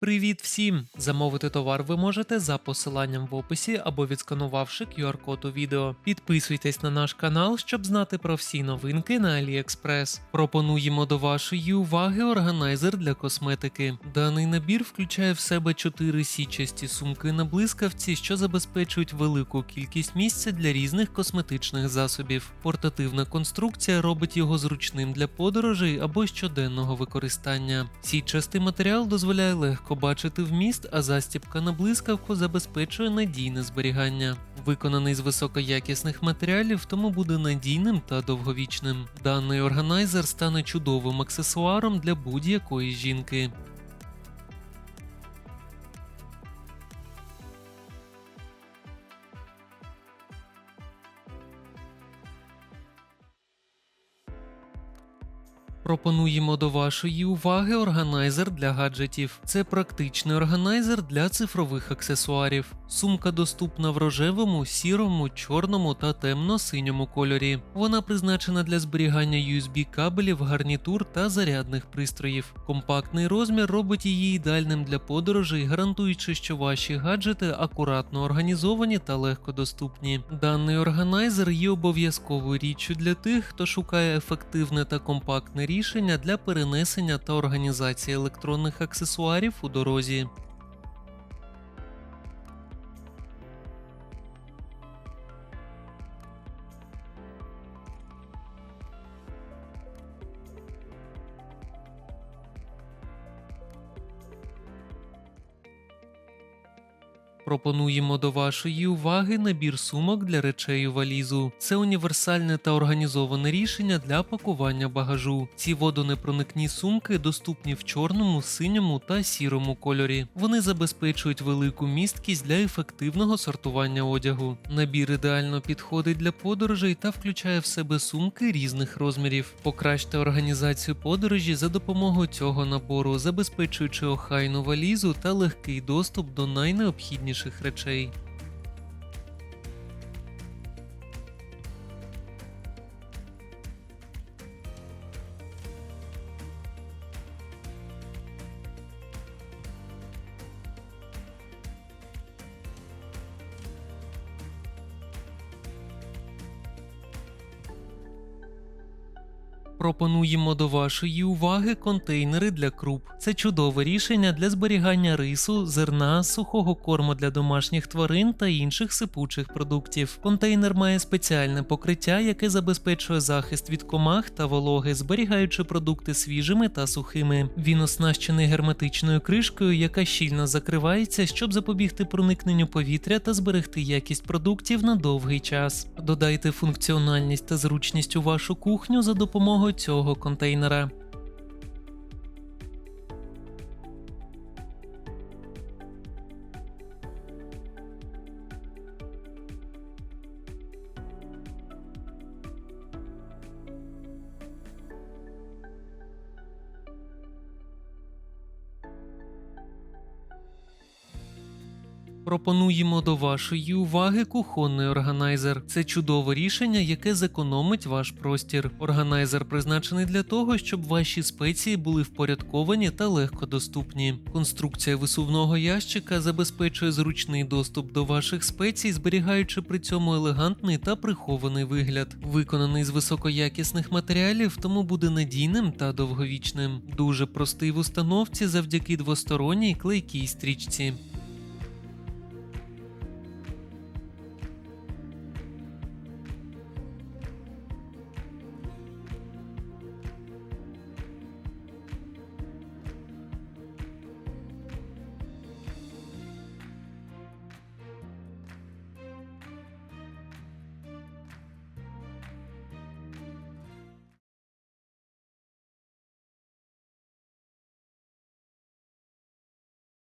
Привіт всім! Замовити товар ви можете за посиланням в описі або відсканувавши QR-код у відео. Підписуйтесь на наш канал, щоб знати про всі новинки на AliExpress. Пропонуємо до вашої уваги органайзер для косметики. Даний набір включає в себе 4 січасті сумки на блискавці, що забезпечують велику кількість місця для різних косметичних засобів. Портативна конструкція робить його зручним для подорожей або щоденного використання. Січастий матеріал дозволяє легко бачити вміст, а застібка на блискавку забезпечує надійне зберігання. Виконаний з високоякісних матеріалів, тому буде надійним та довговічним. Даний органайзер стане чудовим аксесуаром для будь-якої жінки. Пропонуємо до вашої уваги органайзер для гаджетів. Це практичний органайзер для цифрових аксесуарів. Сумка доступна в рожевому, сірому, чорному та темно-синьому кольорі. Вона призначена для зберігання USB кабелів, гарнітур та зарядних пристроїв. Компактний розмір робить її ідеальним для подорожей, гарантуючи, що ваші гаджети акуратно організовані та легко доступні. Даний органайзер є обов'язковою річчю для тих, хто шукає ефективне та компактне рішення для перенесення та організації електронних аксесуарів у дорозі. Пропонуємо до вашої уваги набір сумок для речей у валізу. Це універсальне та організоване рішення для пакування багажу. Ці водонепроникні сумки доступні в чорному, синьому та сірому кольорі. Вони забезпечують велику місткість для ефективного сортування одягу. Набір ідеально підходить для подорожей та включає в себе сумки різних розмірів. Покращте організацію подорожі за допомогою цього набору, забезпечуючи охайну валізу та легкий доступ до найнеобхідніших речей. Пропонуємо до вашої уваги контейнери для круп. Це чудове рішення для зберігання рису, зерна, сухого корму для домашніх тварин та інших сипучих продуктів. Контейнер має спеціальне покриття, яке забезпечує захист від комах та вологи, зберігаючи продукти свіжими та сухими. Він оснащений герметичною кришкою, яка щільно закривається, щоб запобігти проникненню повітря та зберегти якість продуктів на довгий час. Додайте функціональність та зручність у вашу кухню за допомогою цього контейнера. Пропонуємо до вашої уваги кухонний органайзер. Це чудове рішення, яке зекономить ваш простір. Органайзер призначений для того, щоб ваші спеції були впорядковані та легко доступні. Конструкція висувного ящика забезпечує зручний доступ до ваших спецій, зберігаючи при цьому елегантний та прихований вигляд. Виконаний з високоякісних матеріалів, тому буде надійним та довговічним. Дуже простий в установці завдяки двосторонній клейкій стрічці.